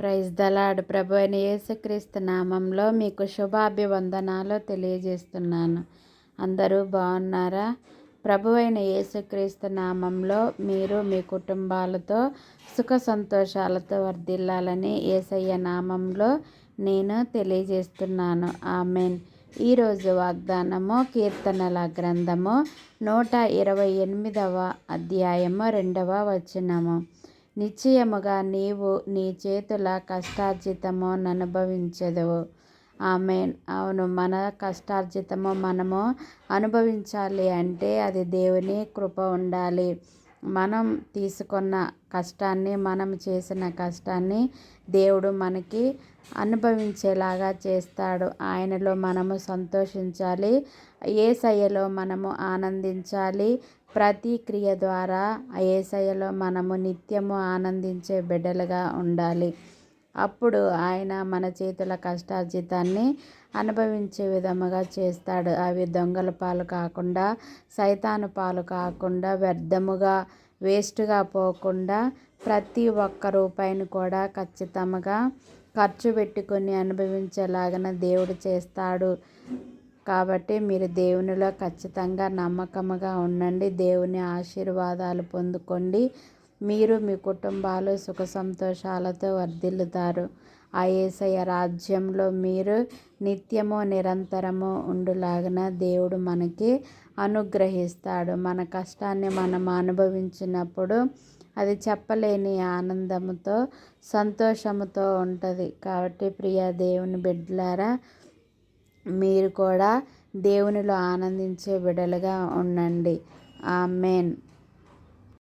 Praise the Lord ప్రభు అయిన యేసుక్రీస్తు నామంలో మీకు శుభాభివందనాలు తెలియజేస్తున్నాను. అందరూ బాగున్నారా? ప్రభు అయిన యేసుక్రీస్తు నామంలో మీరు మీ కుటుంబాలతో సుఖ సంతోషాలతో వర్ధిల్లాలని ఏసయ్య నామంలో నేను తెలియజేస్తున్నాను. ఆమెన్. ఈరోజు వాగ్దానము కీర్తనల గ్రంథము నూట ఇరవై ఎనిమిదవ అధ్యాయము రెండవ వచనము. నిశ్చయముగా నీవు నీ చేతుల కష్టార్జితము అనుభవించదవు ఆమె అవును మన కష్టార్జితము మనము అనుభవించాలి అంటే అది దేవుని కృప ఉండాలి. మనం తీసుకున్న కష్టాన్ని మనం చేసిన కష్టాన్ని దేవుడు మనకి అనుభవించేలాగా చేస్తాడు. ఆయనలో మనము సంతోషించాలి ఏసయ్యలో మనము ఆనందించాలి ప్రతిక్రియ ద్వారా ఏసయ్యలో మనము నిత్యము ఆనందించే బిడ్డలుగా ఉండాలి. అప్పుడు ఆయన మన చేతుల కష్టార్జితాన్ని అనుభవించే విధముగా చేస్తాడు. అవి దొంగల పాలు కాకుండా సైతాను పాలు కాకుండా వ్యర్థముగా వేస్ట్గా పోకుండా ప్రతి ఒక్క రూపాయిని కూడా ఖచ్చితంగా ఖర్చు పెట్టుకొని అనుభవించేలాగన దేవుడు చేస్తాడు. కాబట్టి మీరు దేవునిలో ఖచ్చితంగా నమ్మకముగా ఉండండి. దేవుని ఆశీర్వాదాలు పొందుకోండి. మీరు మీ కుటుంబాలు సుఖ సంతోషాలతో వర్ధిల్లుతారు. ఆ ఏసయ రాజ్యంలో మీరు నిత్యము నిరంతరము ఉండులాగిన దేవుడు మనకి అనుగ్రహిస్తాడు. మన కష్టాన్ని మనం అనుభవించినప్పుడు అది చెప్పలేని ఆనందముతో సంతోషముతో ఉంటుంది. కాబట్టి ప్రియ దేవుని బిడ్డలారా మీరు కూడా దేవునిలో ఆనందించే బిడ్డలుగా ఉండండి. ఆమెన్.